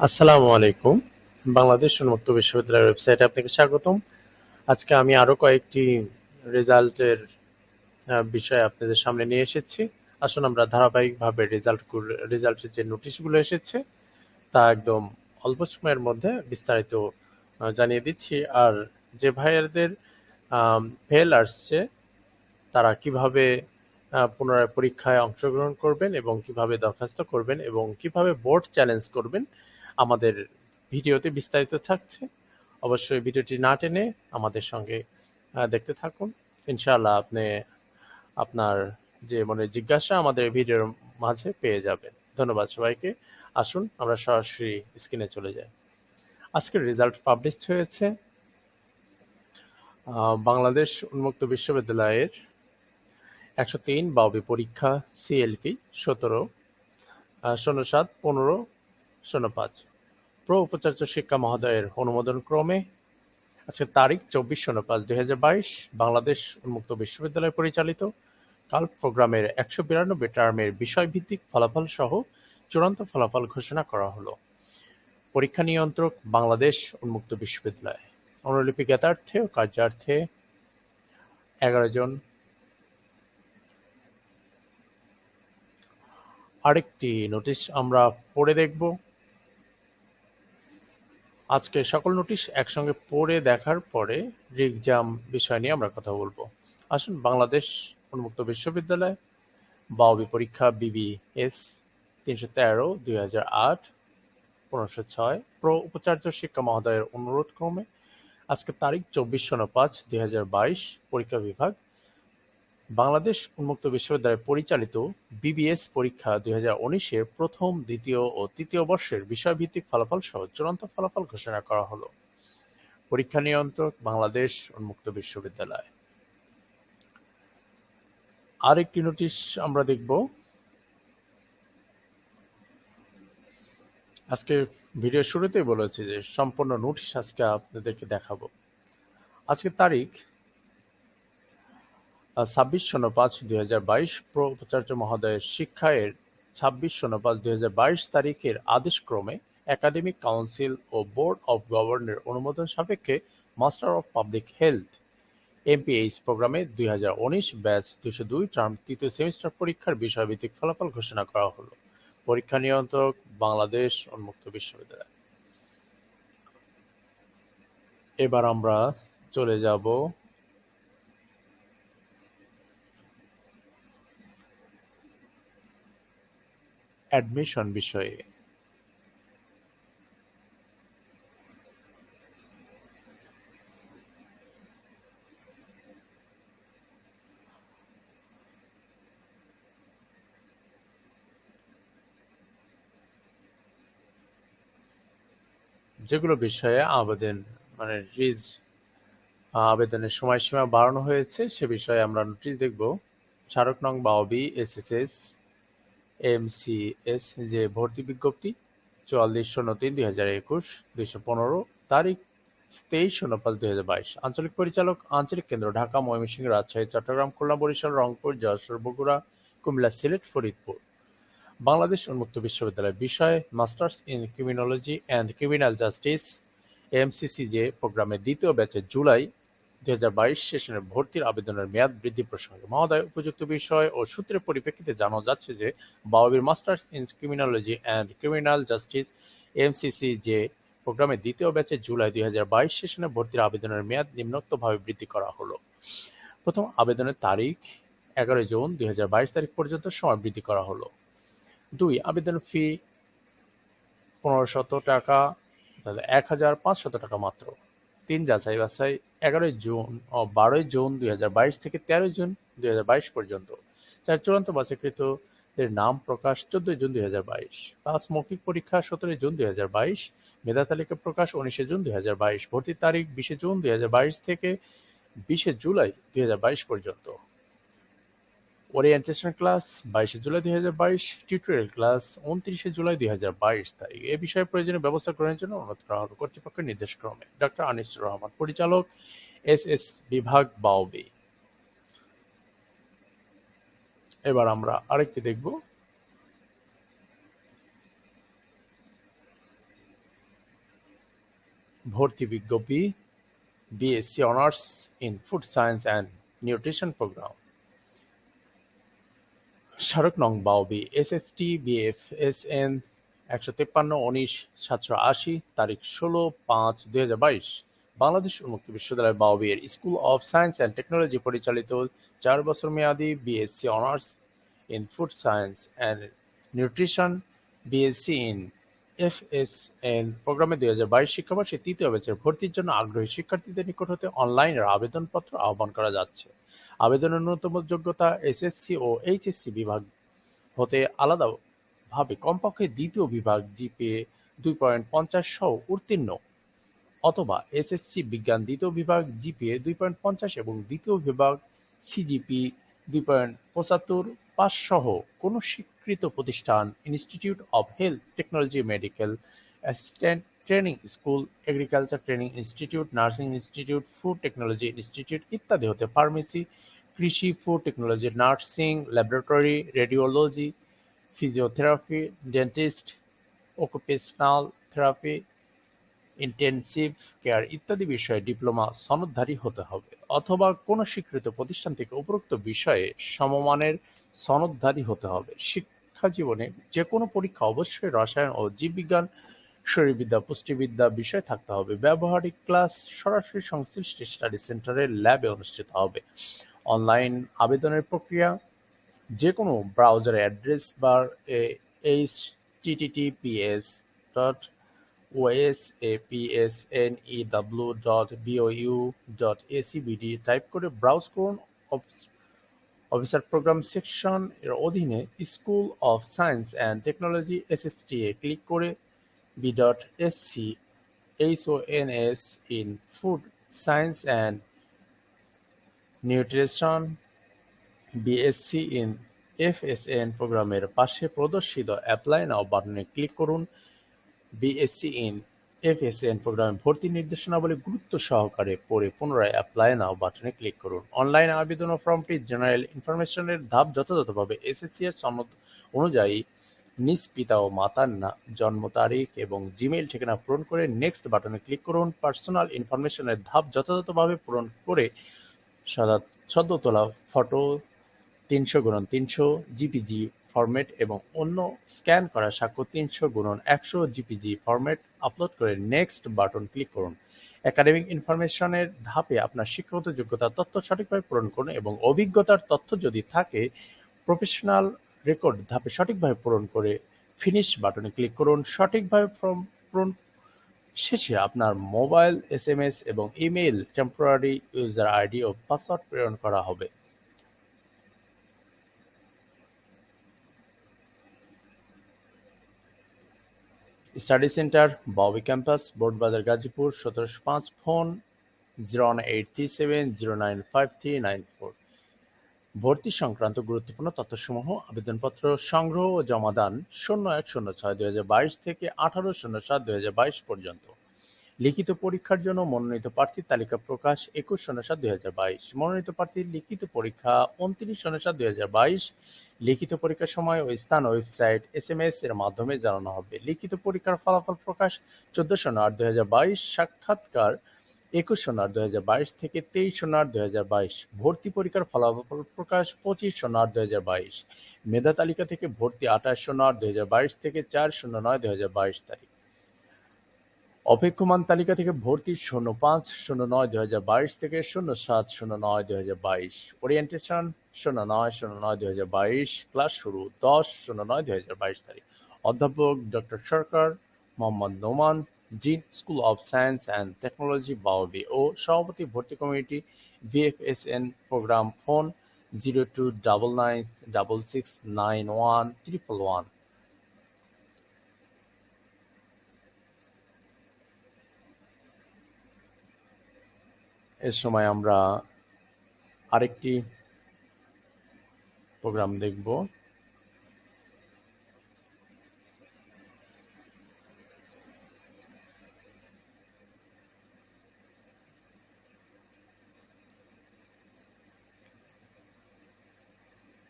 আসসালামু আলাইকুম। বাংলাদেশ উন্মুক্ত বিশ্ববিদ্যালয়ের ওয়েবসাইটে আপনাকে স্বাগতম। আজকে আমি আরও কয়েকটি রেজাল্টের বিষয় আপনাদের সামনে নিয়ে এসেছি। আসুন আমরা ধারাবাহিকভাবে রেজাল্ট রেজাল্টের যে নোটিশগুলো এসেছে, তা একদম অল্প সময়ের মধ্যে বিস্তারিত জানিয়ে দিচ্ছি। আর যে ভাইয়ারদের ফেল আসছে, তারা কীভাবে পুনরায় পরীক্ষায় অংশগ্রহণ করবেন এবং কীভাবে দরখাস্ত করবেন এবং কীভাবে বোর্ড চ্যালেঞ্জ করবেন আমাদের ভিডিওতে বিস্তারিত থাকছে। অবশ্যই ভিডিওটি না টেনে আমাদের সঙ্গে দেখতে থাকুন। ইনশাআল্লাহ আপনি, আপনার যে মনে জিজ্ঞাসা আমাদের ভিডিওর মাঝে পেয়ে যাবেন। ধন্যবাদ সবাইকে। আসুন, আমরা সরাসরি স্ক্রিনে চলে যাই। আজকের রেজাল্ট পাবলিশ হয়েছে বাংলাদেশ উন্মুক্ত বিশ্ববিদ্যালয়ের একশো তিন বাউবি পরীক্ষা, সিএলপি সতেরো শূন্য সাত পনেরো শূন্য পাঁচ। প্র উপাচার্য শিক্ষা মহোদয়ের অনুমোদন ক্রমে আজকে তারিখ চব্বিশ শূন্য পাঁচ দুই হাজার বাইশ, বাংলাদেশ উন্মুক্ত বিশ্ববিদ্যালয় পরিচালিত কাল প্রোগ্রামের একশো বিরানব্বই টার্মের বিষয়ভিত্তিক ফলাফল সহ চূড়ান্ত ফলাফল ঘোষণা করা হলো। পরীক্ষা নিয়ন্ত্রক বাংলাদেশ উন্মুক্ত বিশ্ববিদ্যালয়। অনুলিপি জ্ঞাতার্থে ও কার্যার্থে এগারো জন। আরেকটি নোটিশ আমরা পড়ে দেখব। আজকে সকল নোটিশ একসঙ্গে পড়ে দেখার পরে রিকজাম বিষয় নিয়ে আমরা কথা বলব। আসুন, বাংলাদেশ উন্মুক্ত বিশ্ববিদ্যালয় বাওবি পরীক্ষা বিবিএস তিনশো তেরো, দুই হাজার আট, পনেরোশো ছয়, প্র উপাচার্য শিক্ষা মহোদয়ের অনুরোধ ক্রমে আজকে তারিখ চব্বিশ শূন্য পাঁচ, দুই হাজার বাইশ, পরীক্ষা বিভাগ। বাংলাদেশ উন্মুক্ত বিশ্ববিদ্যালয় পরিচালিত বিবিএস পরীক্ষা দুই হাজার প্রথম, দ্বিতীয় ও তৃতীয় বর্ষের বিষয়ভিত্তিক ফলাফল সহ চূড়ান্ত ফলাফল ঘোষণা করা হলো। পরীক্ষা নিয়ন্ত্রক, বাংলাদেশ উন্মুক্ত বিশ্ববিদ্যালয়। আরেকটি নোটিশ আমরা দেখব। আজকে ভিডিও শুরুতেই বলেছি যে সম্পূর্ণ নোটিশ আজকে আপনাদেরকে দেখাবো। আজকে তারিখ ছাব্বিশ শূন্য পাঁচ দুই হাজার বাইশ উপাচার্য মহোদয়ের শিক্ষায়ের ছাব্বিশ শূন্য পাঁচ দুই হাজার বাইশ তারিখের আদেশক্রমে একাডেমিক কাউন্সিল ও বোর্ড অব গভর্নর অনুমোদন সাপেক্ষে master of public health MPH প্রোগ্রামে দুই হাজার উনিশ ব্যাচ দুশো দুই টার্ম তৃতীয় সেমিস্টার পরীক্ষার বিষয়ভিত্তিক ফলাফল ঘোষণা করা হলো। পরীক্ষা নিয়ন্ত্রক বাংলাদেশ উন্মুক্ত বিশ্ববিদ্যালয়। এবার আমরা চলে যাব অ্যাডমিশন বিষয়ে। যেগুলো বিষয়ে আবেদন মানে রিজ, আবেদনের সময়সীমা বাড়ানো হয়েছে, সে বিষয়ে আমরা নোটিশ দেখব। স্মারক নং বাওবি এসএসএস এমসিএস যে ভর্তি বিজ্ঞপ্তি, চুয়াল্লিশ শূন্য তিন দুই হাজার একুশ দুইশো পনেরো, তারিখ তেইশ শূন্য পাঁচ দুই হাজার বাইশ। আঞ্চলিক পরিচালক, আঞ্চলিক কেন্দ্র, ঢাকা, ময়মনসিংহ, রাজশাহী, চট্টগ্রাম, খুলনা, বরিশাল, রংপুর, যশোর, বগুড়া, কুমিল্লা, সিলেট, ফরিদপুর। বাংলাদেশ উন্মুক্ত বিশ্ববিদ্যালয় বিষয় masters in criminology and criminal justice MCCJ প্রোগ্রামের দ্বিতীয় ব্যাচে জুলাই দুই হাজার বাইশ সেশনের ভর্তির আবেদনের মেয়াদ বৃদ্ধি প্রসঙ্গে মহোদয় উপযুক্ত বিষয় ও সূত্রের পরিপ্রেক্ষিতে জানা যাচ্ছে যে বাওবির masters in criminology and criminal justice MCC যে প্রোগ্রামের দ্বিতীয় ব্যাচে জুলাই দুই হাজার বাইশ সেশনে ভর্তির আবেদনের মেয়াদ নিম্নোক্তভাবে বৃদ্ধি করা হলো। প্রথম আবেদনের তারিখ এগারোই জুন দুই হাজার বাইশ তারিখ পর্যন্ত সময় বৃদ্ধি করা হলো। দুই, আবেদন ফি পনেরোশত টাকা এক হাজার পাঁচশত টাকা মাত্র। তিন যাচাই বাছাই এগারোই জুন ও বারোই জুন দুই হাজার বাইশ থেকে তেরোই জুন দুই পর্যন্ত। চার চূড়ান্ত বাছাইকৃতদের নাম প্রকাশ চোদ্দই জুন দুই হাজার বাইশ। পাঁচ মৌখিক পরীক্ষা সতেরোই জুন দুই হাজার বাইশ। মেধা তালিকা প্রকাশ উনিশে জুন দুই হাজার বাইশ। ভর্তির তারিখ বিশে জুন দুই হাজার বাইশ থেকে বিশে জুলাই দুই হাজার বাইশ পর্যন্ত। ওরিয়েন্টেশন ক্লাস বাইশে জুলাই দুই হাজার বাইশ টিউটোরিয়াল ক্লাস উনত্রিশে জুলাই দুই হাজার বাইশ তারিখ। এ বিষয়ে প্রয়োজনীয় ব্যবস্থা গ্রহণের জন্য অনুরোধ করা হলো। কর্তৃপক্ষের নির্দেশক্রমে ডক্টর আনিসুর রহমান, পরিচালক এস এস বিভাগ বাউবি। এবার আমরা আরেকটি দেখব। ভর্তি বিজ্ঞপ্তি BSc honours in food science and nutrition programme স্মারক নং বাউবি S S T BF S N একশো তেপ্পান্ন, উনিশ, সাতশো আশি, তারিখ ষোলো পাঁচ, দুই হাজার বাইশ। বাংলাদেশ উন্মুক্ত বিশ্ববিদ্যালয় বাউবি এর school of science and technology পরিচালিত চার বছর মেয়াদী BSc honours in food science and nutrition BSc in F S N প্রোগ্রামে দুই হাজার বাইশ শিক্ষাবর্ষে তৃতীয় ব্যাচের ভর্তির জন্য আগ্রহী শিক্ষার্থীদের নিকট হতে অনলাইনের আবেদনপত্র আহ্বান করা যাচ্ছে। আবেদনের ন্যূনতম যোগ্যতা এসএসসি ও এইচএসসি বিভাগ হতে আলাদাভাবে কমপক্ষে দ্বিতীয় বিভাগ জিপিএ দুই পয়েন্ট পঞ্চাশ সহ উত্তীর্ণ, অথবা এসএসসি বিজ্ঞান দ্বিতীয় বিভাগ জিপিএ দুই পয়েন্ট পঞ্চাশ এবং দ্বিতীয় বিভাগ সিজিপি দুই পয়েন্ট পঁচাত্তর পাস সহ কোনো স্বীকৃত প্রতিষ্ঠান, institute of health technology medical assistant training school agriculture training institute nursing institute food technology institute ইত্যাদি হতে ফার্মেসি কৃষি food technology nursing laboratory radiology physiotherapy dentist occupational therapy intensive care ইত্যাদি বিষয়ে ডিপ্লোমা সনদধারী হতে হবে। অথবা কোনো স্বীকৃত প্রতিষ্ঠান থেকে উপরোক্ত বিষয়ে সমমানের সনদধারী হতে হবে। শিক্ষা জীবনে যে কোনো পরীক্ষা অবশ্যই রসায়ন ও জীববিজ্ঞান শরীরবিদ্যা, পুষ্টিবিদ্যা বিষয় থাকতে হবে। ব্যবহারিক ক্লাস সরাসরি সংশ্লিষ্ট স্টাডি সেন্টারের ল্যাবে অনুষ্ঠিত হবে। অনলাইন আবেদনের প্রক্রিয়া যে কোনো browser address bar H TTTPS dot OS A PS N E OSAPSNEW dot BOU dot ACBD type করে ব্রাউজ করুন। অফিসার প্রোগ্রাম সেকশন এর অধীনে school of science and technology SST A click করে SC HONS in food science and nutrition BSc in FSN প্রোগ্রামের পাশে প্রদর্শিত apply নাও বাটনে click করুন। বিএসসি ইন এফএসএন প্রোগ্রামে ভর্তি নির্দেশনাবলী গুরুত্ব সহকারে পড়ে পুনরায় অ্যাপ্লাই নাও বাটনে ক্লিক করুন। অনলাইন আবেদন ফর্মটি জেনারেল ইনফরমেশনের ধাপ যথাযথভাবে এসএসসি এর সনদ অনুযায়ী নিজ পিতা ও মাতার না, জন্ম তারিখ এবং জিমেইল ঠিকানা পূরণ করে নেক্সট বাটনে ক্লিক করুন। পার্সোনাল ইনফরমেশনের ধাপ যথাযথভাবে পূরণ করে সদা- তোলা ফটো তিনশো গুণন তিনশো জিপিজি ফরম্যাট এবং অন্য স্ক্যান করা সাক্ষ্য তিনশো গুণন একশো জিপিজি ফরম্যাট আপলোড করে নেক্সট বাটন ক্লিক করুন। একাডেমিক ইনফরমেশনের ধাপে আপনার শিক্ষাগত যোগ্যতার তথ্য সঠিকভাবে পূরণ করুন এবং অভিজ্ঞতার তথ্য যদি থাকে প্রফেশনাল রেকর্ড ধাপে সঠিকভাবে পূরণ করে ফিনিশ বাটনে ক্লিক করুন। সঠিকভাবে ফর্ম পূরণ শেষে আপনার মোবাইল এস এম এস এবং ইমেইল টেম্পোরারি ইউজার আইডি ও পাসওয়ার্ড প্রেরণ করা হবে। স্টাডি সেন্টার ববি ক্যাম্পাস বোর্ডবাজার গাজীপুর সতেরোশো পাঁচ phone zero one eight three seven zero nine five three nine four ভর্তি সংক্রান্ত গুরুত্বপূর্ণ তথ্যসমূহ, আবেদনপত্র সংগ্রহ ও জমাদান শূন্য এক শূন্য ছয় দুই হাজার বাইশ থেকে আঠারো শূন্য সাত দুই হাজার বাইশ পর্যন্ত। লিখিত পরীক্ষার জন্য মনোনীত প্রার্থীর তালিকা প্রকাশ একুশ শূন্য সাত দুই হাজার বাইশ। মনোনীত প্রার্থীর লিখিত পরীক্ষা উনত্রিশ শূন্য সাত দুই হাজার বাইশ। লিখিত পরীক্ষার সময় ও স্থান ওয়েবসাইট এস এম এস এর মাধ্যমে জানানো হবে। লিখিত পরীক্ষার ফলাফল প্রকাশ চোদ্দ শূন্য আট দুই হাজার বাইশ। সাক্ষাৎকার একুশ সোনার দুই হাজার বাইশ থেকে তেইশ সোনার দুই হাজার বাইশ। ভর্তি পরীক্ষার ফলাফল প্রকাশ পঁচিশ সোনার দুই হাজার বাইশ। মেধা তালিকা থেকে ভর্তি আঠাশ আট দুই হাজার বাইশ থেকে চার শূন্য নয় দুই হাজার বাইশ তারিখ। অপেক্ষমান তালিকা থেকে ভর্তি শূন্য পাঁচ শূন্য নয় দুই হাজার বাইশ থেকে শূন্য সাত শূন্য নয় দুই হাজার বাইশ। ওরিয়েন্টেশন শূন্য নয় শূন্য নয় দুই হাজার বাইশ। ক্লাস শুরু দশ শূন্য নয় দুই হাজার বাইশ তারিখ। অধ্যাপক doctor Sarkar Mohammad Noman dean school of science and technology বাউবি ও সভাপতি ভর্তি committee, VFSN programme phone zero two double nine, double six, nine one triple one. এর সময় আমরা আরেকটি প্রোগ্রাম দেখব।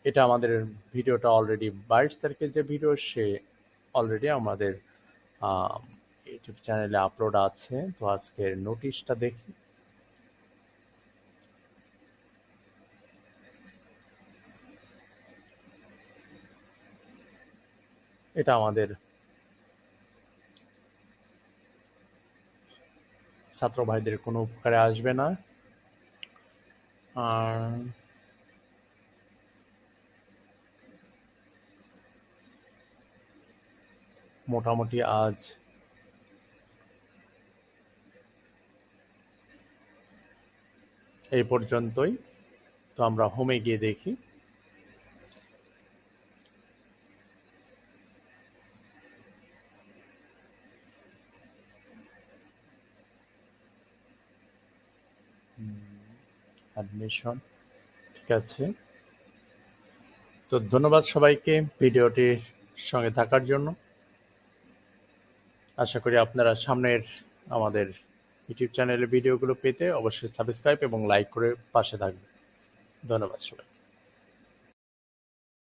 এটা আমাদের ভিডিওটা অলরেডি বাইশ তারিখের যে ভিডিও সে অলরেডি আমাদের ইউটিউব চ্যানেলে আপলোড আছে। তো আজকের নোটিশটা দেখি। এটা আমাদের ছাত্র ভাইদের কোনো উপকারে আসবে না। আর মোটামুটি আজ। এই পর্যন্তই। তো আমরা হোমে গিয়ে দেখি। অ্যাডমিশন ঠিক আছে। তো ধন্যবাদ সবাইকে ভিডিওটির সঙ্গে থাকার জন্য। আশা করি আপনারা সামনের আমাদের ইউটিউব চ্যানেলের ভিডিওগুলো পেতে অবশ্যই সাবস্ক্রাইব এবং লাইক করে পাশে থাকবেন। ধন্যবাদ সবাই